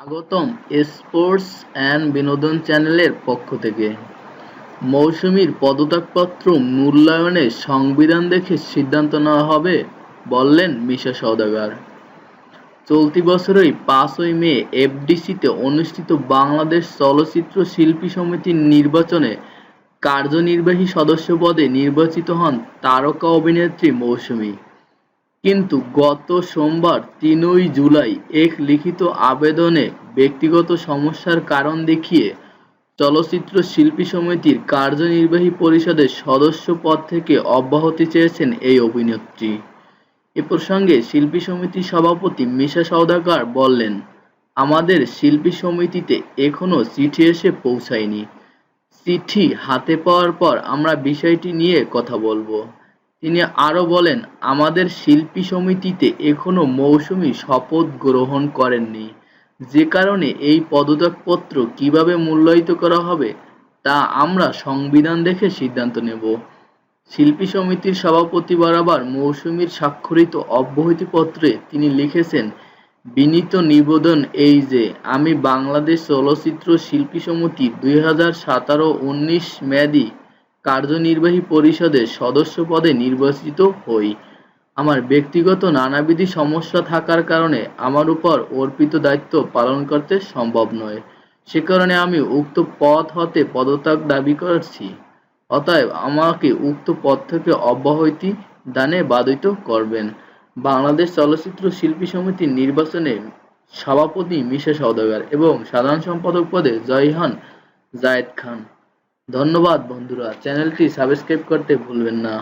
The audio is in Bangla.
স্বাগতম স্পোর্টস অ্যান্ড বিনোদন চ্যানেলের পক্ষ থেকে। মৌসুমীর পদত্যাগপত্র মূল্যায়নে সংবিধান দেখে সিদ্ধান্ত নেওয়া হবে, বললেন মিশা সওদাগর। চলতি বছরই পাঁচই মে এফডিসিতে অনুষ্ঠিত বাংলাদেশ চলচ্চিত্র শিল্পী সমিতির নির্বাচনে কার্যনির্বাহী সদস্য পদে নির্বাচিত হন তারকা অভিনেত্রী মৌসুমী। কিন্তু গত সোমবার তিনই জুলাই এক লিখিত আবেদনে ব্যক্তিগত সমস্যার কারণ দেখিয়ে চলচ্চিত্র শিল্পী সমিতির কার্যনির্বাহী পরিষদের সদস্য পদ থেকে অব্যাহতি চেয়েছেন এই অভিনেত্রী। এ প্রসঙ্গে শিল্পী সমিতির সভাপতি মিশা সওদাগর বললেন, আমাদের শিল্পী সমিতিতে এখনও চিঠি এসে পৌঁছায়নি। চিঠি হাতে পাওয়ার পর আমরা বিষয়টি নিয়ে কথা বলব। তিনি আরও বলেন, আমাদের শিল্পী সমিতিতে এখনও মৌসুমী শপথ গ্রহণ করেননি। যে কারণে এই পদত্যাগপত্র কীভাবে মূল্যায়িত করা হবে, তা আমরা সংবিধান দেখে সিদ্ধান্ত নেব। শিল্পী সমিতির সভাপতি বরাবর মৌসুমীর স্বাক্ষরিত অব্যাহতিপত্রে তিনি লিখেছেন, বিনীত নিবেদন এই যে, আমি বাংলাদেশ চলচ্চিত্র শিল্পী সমিতি দুই হাজার সতেরো উনিশ মেয়াদী কার্যনির্বাহী পরিষদের সদস্য পদে নির্বাচিত হই। আমার ব্যক্তিগত নানাবিধি সমস্যা থাকার কারণে আমার উপর অর্পিত দায়িত্ব পালন করতে সম্ভব নয়। সে কারণে আমি উক্ত পদ হতে পদত্যাগ দাবি করছি। অতএব আমাকে উক্ত পদ থেকে অব্যাহতি দানে বাধিত করবেন। বাংলাদেশ চলচ্চিত্র শিল্পী সমিতির নির্বাচনে সভাপতি মিশা সওদাগর এবং সাধারণ সম্পাদক পদে জয়হান জায়েদ খান। ধন্যবাদ বন্ধুরা চ্যানেলটি সাবস্ক্রাইব করতে ভুলবেন না।